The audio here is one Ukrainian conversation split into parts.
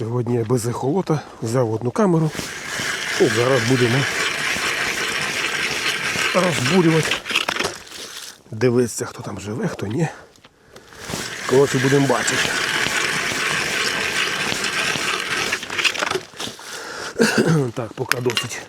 Сьогодні я без ехолота взяв одну камеру. І зараз будемо розбурювати. Дивитися, хто там живе, хто ні. Коротше, будемо бачити. Так, поки досить.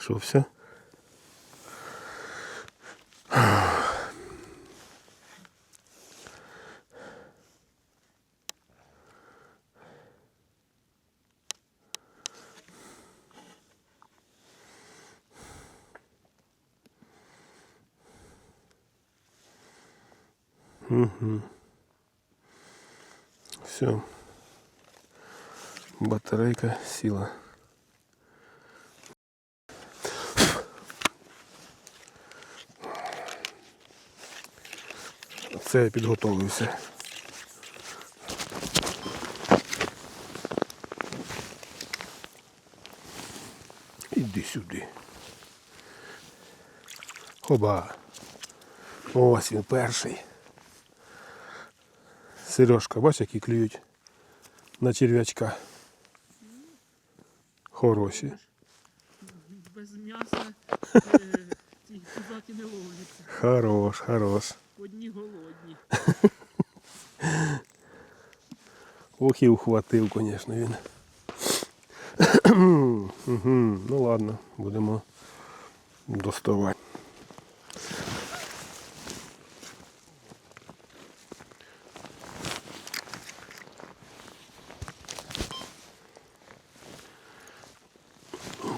Що все? Угу. Все. Батарейка сіла. Це я підготовився. Іди сюди. Хоба. Ось він перший. Сережка, бач, які клюють на черв'ячка. Хороші. Без м'яса е, ці не ловляться. Хорош, хорош. Ох і ухватив, звісно, він. угу. Ну ладно, будемо доставати.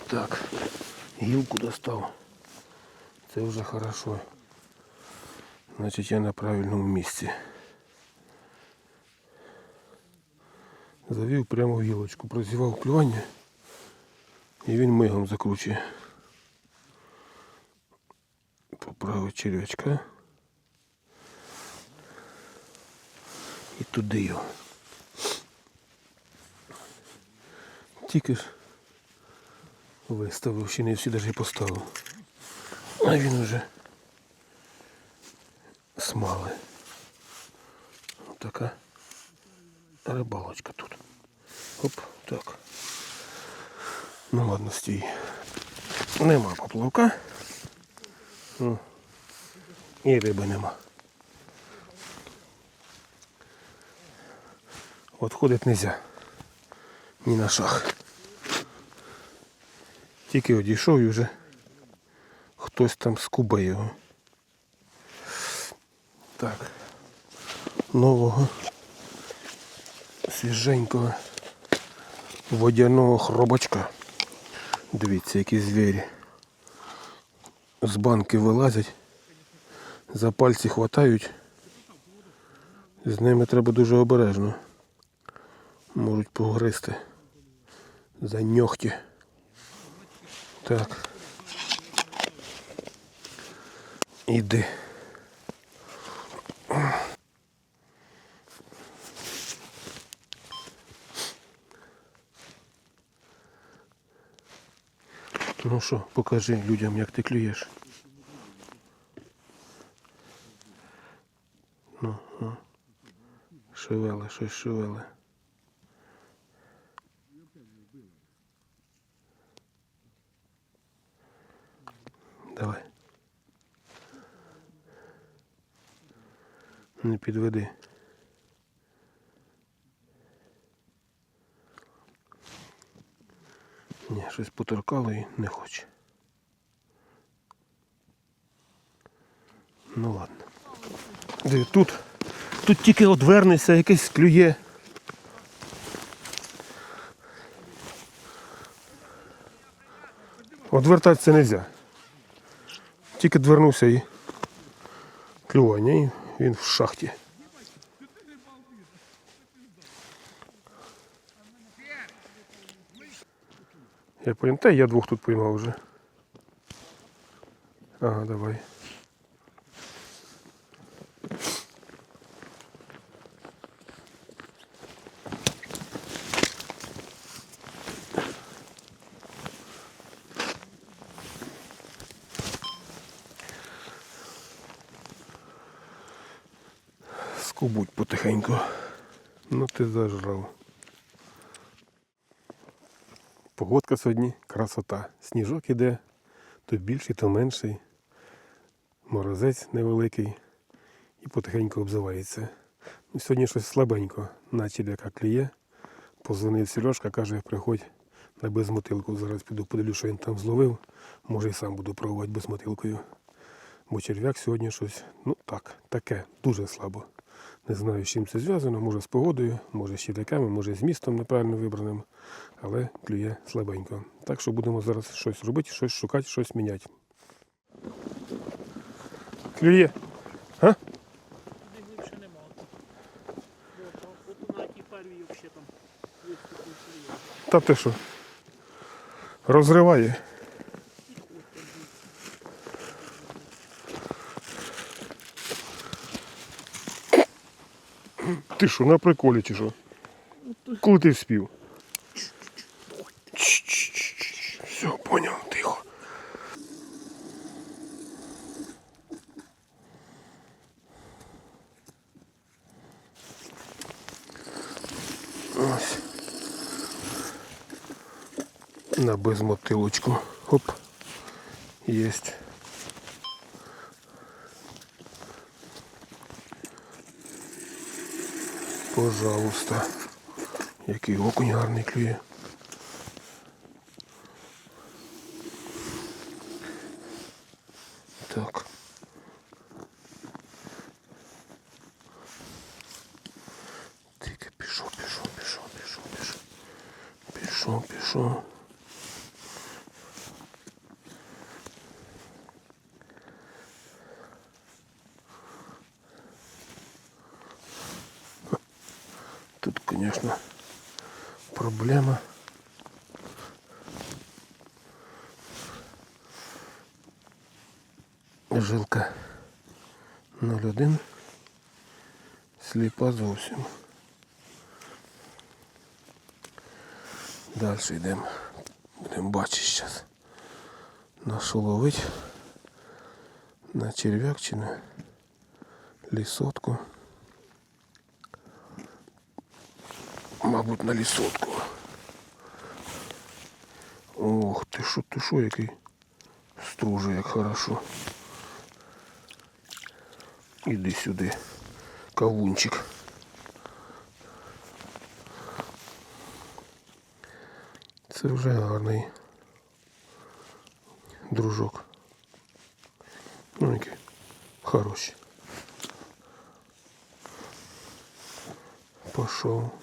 Так, гілку достав. Це вже хорошо. Значить я на правильному місці. Завів прямо в гілочку, прозівав клювання і він мигом закручує. Поправив черв'ячка. І туди його. Тільки ж виставив, ще не всі навіть поставив. А він вже смали. Така рибалочка тут. Оп, так. Ну ладно, стій. Нема поплавка. О. І риби нема. От ходить нельзя. Ні на шах. Тільки одійшов і вже хтось там скубає його. Так. Нового свіженького водяного хробачка. Дивіться, які звірі. З банки вилазять, за пальці хватають. З ними треба дуже обережно. Можуть погризти. За ньохті. Так. Іди. Ну що, покажи людям, як ти клюєш. Ну, ну. Шевеле, щось шевеле. Давай. Не підведи. Ні, щось поторкало і не хоче. Ну ладно. Тут, тут тільки одвернешся, якесь клює. Одвертатися не можна. Тільки двернувся і клювання, і він в шахті. Я понял. Та я двох тут поймав вже. Ага, давай. Скубуть потихеньку. Ну ти зажрав. Погодка сьогодні красота. Сніжок іде, то більший, то менший. Морозець невеликий і потихеньку обзивається. Ну, сьогодні щось слабенько, наче яка кліє. Позвонив Сережка, каже, приходь на безмотилку. Зараз піду подивлюсь, що він там зловив. Може і сам буду пробувати безмотилкою. Бо черв'як сьогодні щось, ну так, таке, дуже слабо. Не знаю, з чим це зв'язано, може з погодою, може з черв'яками, може з містом неправильно вибраним, але клює слабенько. Так що будемо зараз щось робити, щось шукати, щось міняти. Клює. А? Туди нема. Та ти що? Розриває. Ти що, на приколі чи що? Коли ти вспів? Все, поняв, тихо. Ось. На безмотилочку. Оп. Есть. Пожалуйста. Який окунь гарний клює. Тут, конечно, проблема. Жилка 0,1. Сліпа зовсім. Далі йдемо. Будемо бачити зараз. На що ловить. На черв'як чи Мабуть, на лісотку. Ох, ти що, ти що, який струже, як хорошо. Іди сюди, кавунчик. Це вже гарний дружок. Ну, який хороший. Пішов.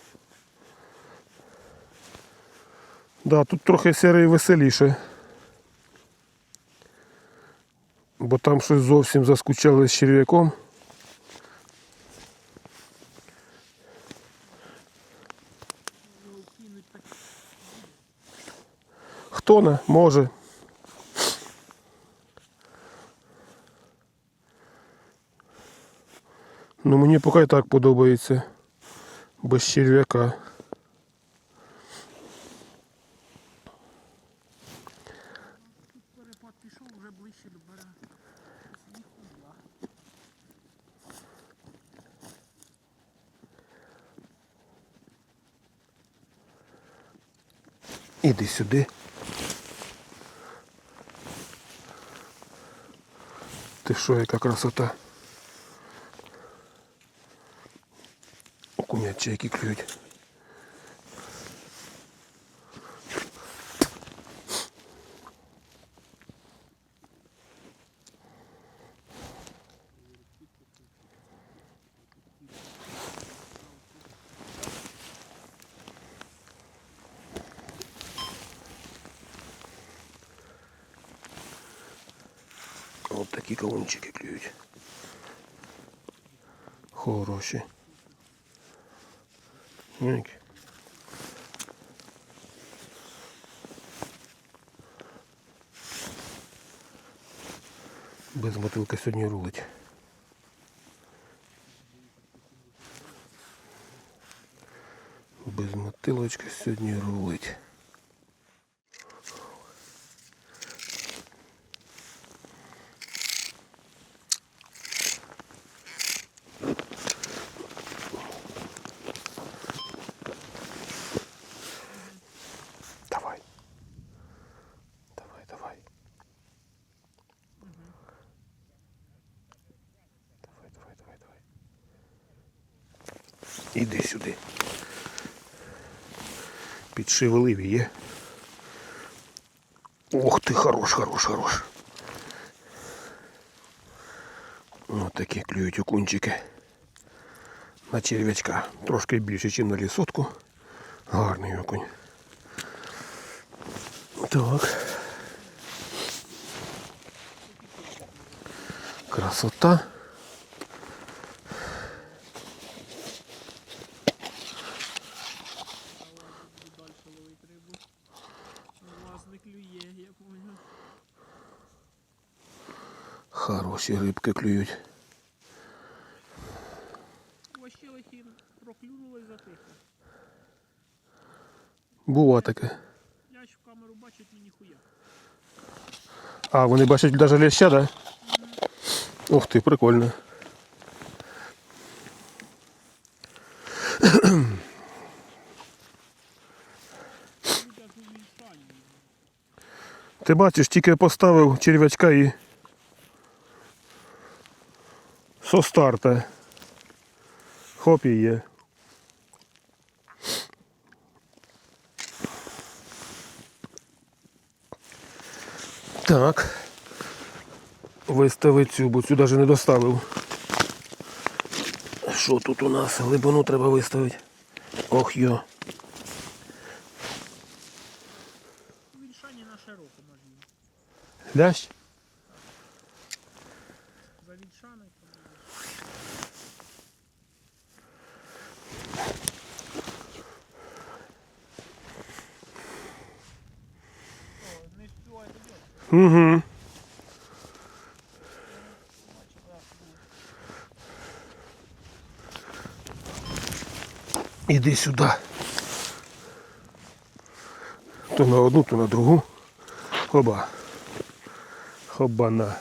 Да, тут трохи серий веселіше. Бо там щось зовсім заскучали з черв'яком. Хто не може. Ну мені поки так подобається. Без черв'яка. Іди сюди. Ти що, яка красота? Окунячі які клюють. Які кавунчики клюють. Хороші. Без мотилка сьогодні рулить. Без мотилочки сьогодні рулить. Давай. Давай, давай. Давай, давай, давай, давай. Іди сюди. Підшевелив є. Ох ти, хорош, хорош, хорош. Ось такі клюють окунчики. На черв'ячка. Трошки більше, ніж на лісотку. Гарний окунь. Так. Красота. Буду далі ловити рибу. У вас не клює, я понял. Хороші рибки клюють. Бува таке. Лящ в камеру бачить і ніхуя. А, вони бачать навіть ляща, да? Ух ти, прикольно. Ти бачиш, тільки поставив черв'ячка і со старта. Хоп і є. Так. Вистави цю, бо цю навіть не доставив. Що тут у нас? Глибину треба виставити. Ох йо. Лящ? За вільшани. О, не співай тобі. Угу. Іди сюди. То на одну, то на другу. Хоба. Хобана.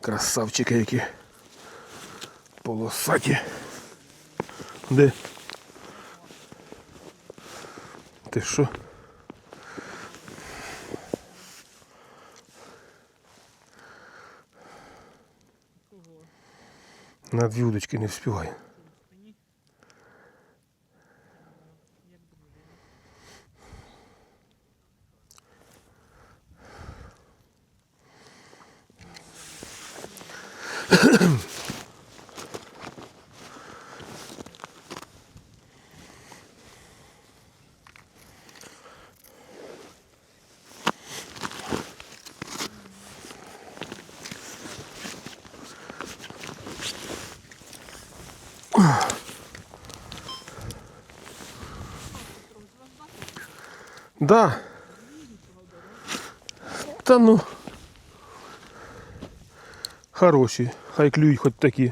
Красавчики які. Полосаті. Де? Ти що? На дві удочки не вспіваю. Да. Та ну. Хороші. Хай клюють хоч такі.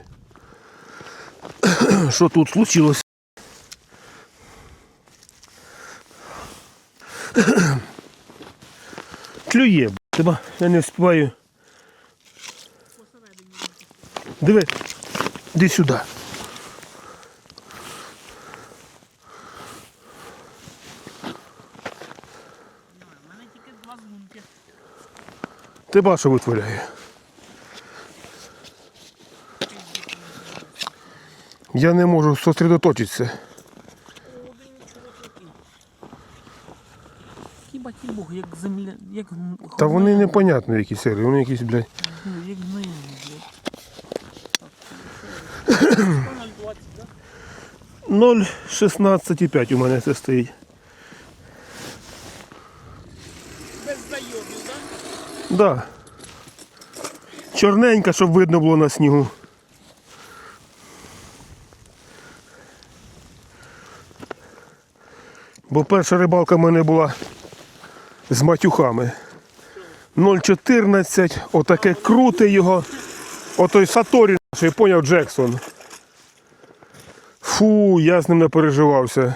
Що тут случилось? Клює, б**, тебе. Я не встигаю. Посередині. Диви, іди сюди. Ти бачиш, витворяє. Я не можу чоловік. Хіба ті бог, як земля, як Та вони непонятні якісь сири, вони якісь, блядь. Ну, як гниє, блядь. Так, це що? 0,20, да? 0,16,5 у мене це стоїть. Без зайобів. Да. Чорненька, щоб видно було на снігу. Бо перша рибалка в мене була з матюхами. 0,14, отаке круте його. Отой Саторі, що я поняв Джексон. Фу, я з ним не переживався.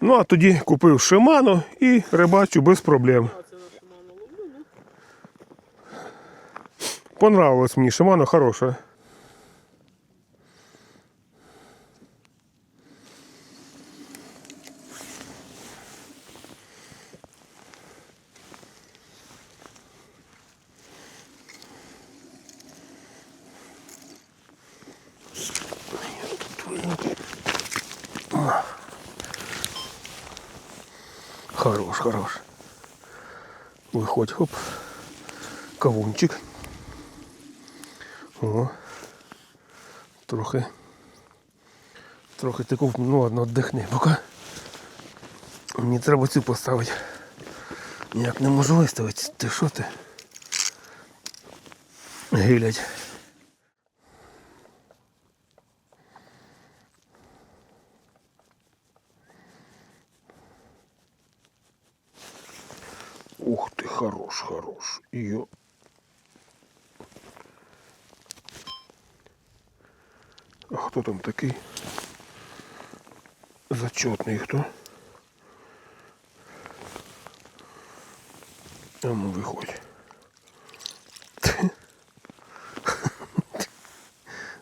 Ну, а тоді купив Шимано і рибачу без проблем. А це на Шиману ловлю, ну. Понравилось мені, Шимано хороше. Хорош, хорош. Виходь, хоп. Кавунчик. О. Трохи. Трохи таку, ну ладно, віддихни, поки. Мені треба цю поставити. Ніяк не можу виставити. Ти що ти? Гилять. Ух ты, хорош, хорош. Ее А хто там такий? Зачетний хто? А ну виходь.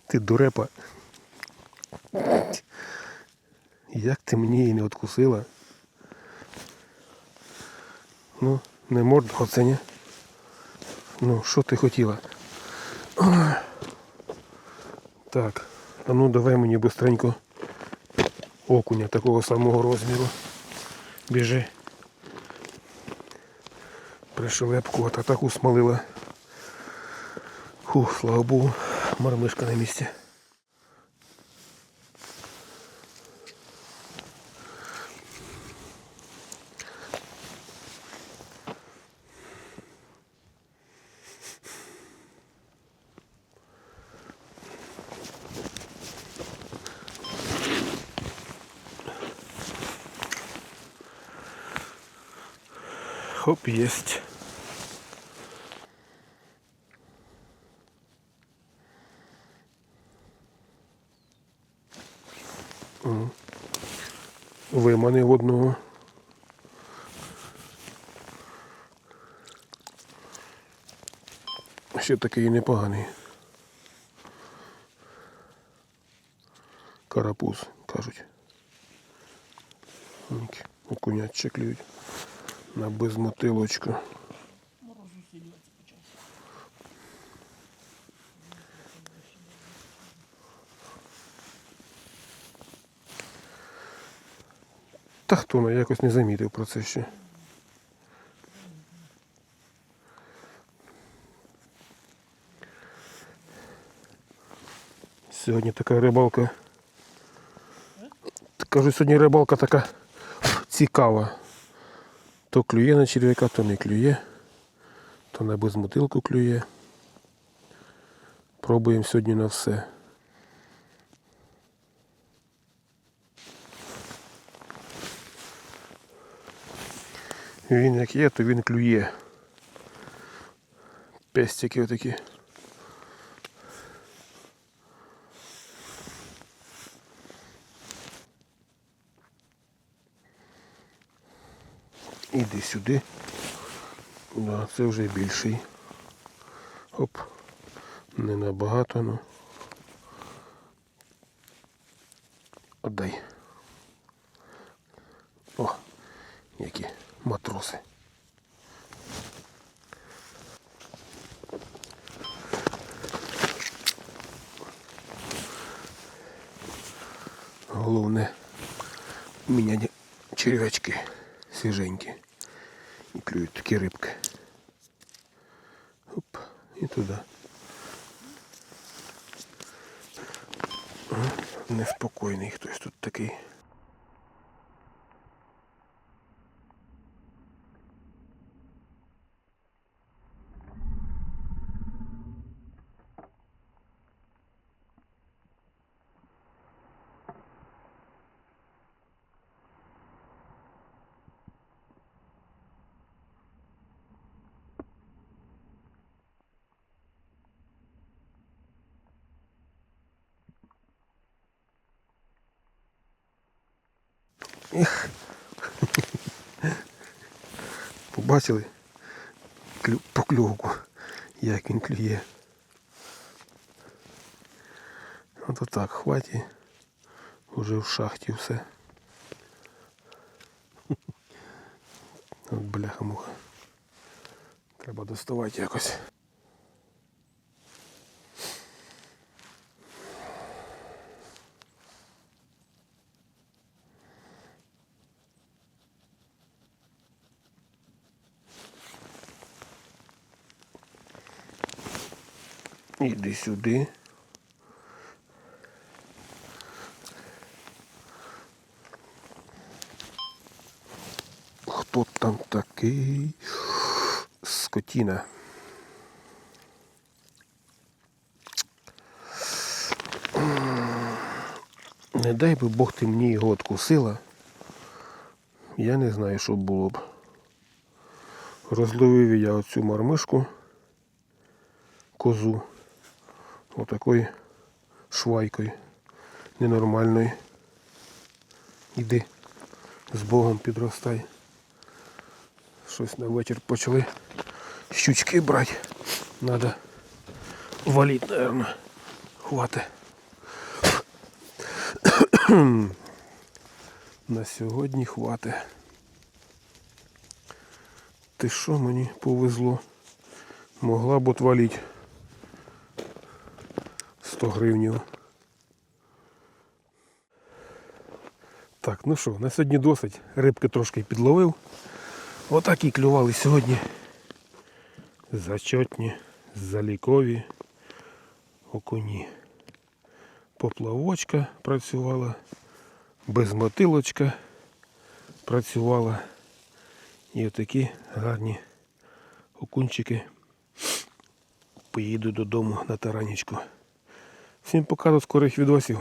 Ти дурепа. Як ти мені її не откусила? Ну, не морд оцені. Ну, що ти хотіла? Так, а ну давай мені быстренько окуня такого самого розміру. Біжи. Пришелепку, а так усмалила. Фух, слава Богу, мармишка на місці. Хоп, есть. М. Виманив одного. Ще такий непоганий. Карапуз, кажуть. Окунять чеклюють на безмотилочку. Та хто на якось не замітив про це ще. Сьогодні така рибалка. Кажу, сьогодні рибалка така цікава. То клює на черв'яка, то не клює, то на безмотилку клює. Пробуємо сьогодні на все. Він як є, то він клює. Пестики отакі. Іди сюди. Да, це вже більший. Оп. Не набагато, ну. Отдай. О, які матроси. Головне міняти черв'ячки свіженькі. І клюють такі рибки. Оп, і туди. Неспокійний хтось тут такий. Побачили поклювку, як він клює. От отак, хваті. Уже в шахті все. От бляха-муха. Треба доставати якось. Іди сюди. Хто там такий? Скотіна. Не дай би Бог ти мені його откусила. Я не знаю, що було б. Розловив я оцю мармишку, козу, отакою швайкою ненормальною. Іди з Богом підростай. Щось на вечір почали щучки брати. Надо валить, наверное. Хвати. На сьогодні хвати. Ти що мені повезло? Могла б отвалить 100 гривнів. Так, ну що, на сьогодні досить. Рибки трошки підловив. Отак і клювали сьогодні. Зачетні, залікові окуні. Поплавочка працювала, безмотилочка працювала. І отакі гарні окунчики. Поїду додому на таранічку. Всім покажу скорих відосів.